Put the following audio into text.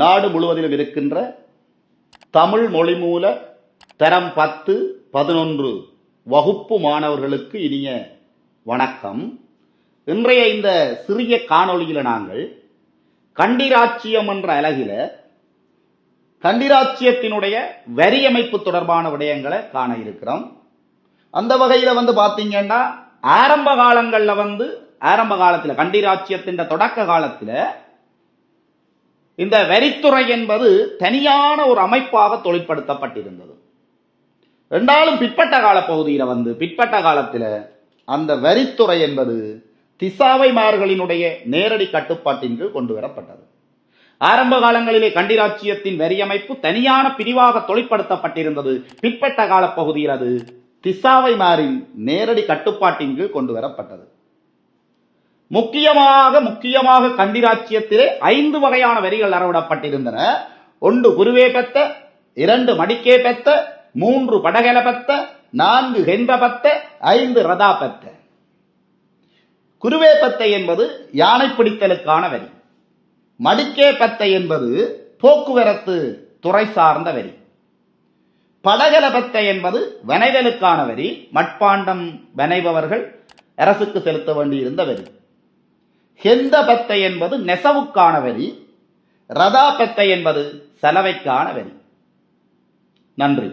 நாடு முழுவதிலும் இருக்கின்ற தமிழ் மொழி மூல தரம் பத்து பதினொன்று வகுப்பு மாணவர்களுக்கு இனிய வணக்கம். இன்றைய இந்த சிறிய காணொளியில் நாங்கள் கண்டிராட்சியம் என்ற அலகில கண்டிராட்சியத்தினுடைய வரியமைப்பு தொடர்பான விடயங்களை காண இருக்கிறோம். அந்த வகையில் வந்து பார்த்தீங்கன்னா ஆரம்ப காலங்களில் வந்து ஆரம்ப காலத்தில் கண்டிராட்சியத்தின் தொடக்க காலத்தில் இந்த வரித்துறை என்பது தனியான ஒரு அமைப்பாக தொழிற்படுத்தப்பட்டிருந்தது. ரெண்டாலும் பிற்பட்ட கால பகுதியில் வந்து பிற்பட்ட காலத்தில் அந்த வரித்துறை என்பது திசாவைமார்களினுடைய நேரடி கட்டுப்பாட்டின் கீழ் கொண்டு வரப்பட்டது ஆரம்ப காலங்களிலே கண்டிராட்சியத்தின் வரியமைப்பு தனியான பிரிவாக தொழிற்படுத்தப்பட்டிருந்தது. பிற்பட்ட கால பகுதியில் அது திசாவைமாரின் நேரடி கட்டுப்பாட்டின் கீழ் கொண்டு வரப்பட்டது முக்கியமாக முக்கியமாக கண்டிராட்சியத்திலே ஐந்து வகையான வரிகள் அறவிடப்பட்டிருந்தன. ஒன்று குருவே பெத்த இரண்டு மடிக்கே பெத்த மூன்று படகல பெத்த நான்கு ஹெந்த பத்த ஐந்து ரதா பெத்த. குருவே பத்தை என்பது யானை பிடித்தலுக்கான வரி மடிக்கே பத்தை என்பது போக்குவரத்து துறை சார்ந்த வரி படகல பத்தை என்பது வனைதலுக்கான வரி மட்பாண்டம் வனைபவர்கள் அரசுக்கு செலுத்த வேண்டியிருந்த வரி ஹெந்த பத்தை என்பது நெசவுக்கான வரி ரதா பெத்தை என்பது சலவைக்கான வரி. நன்றி.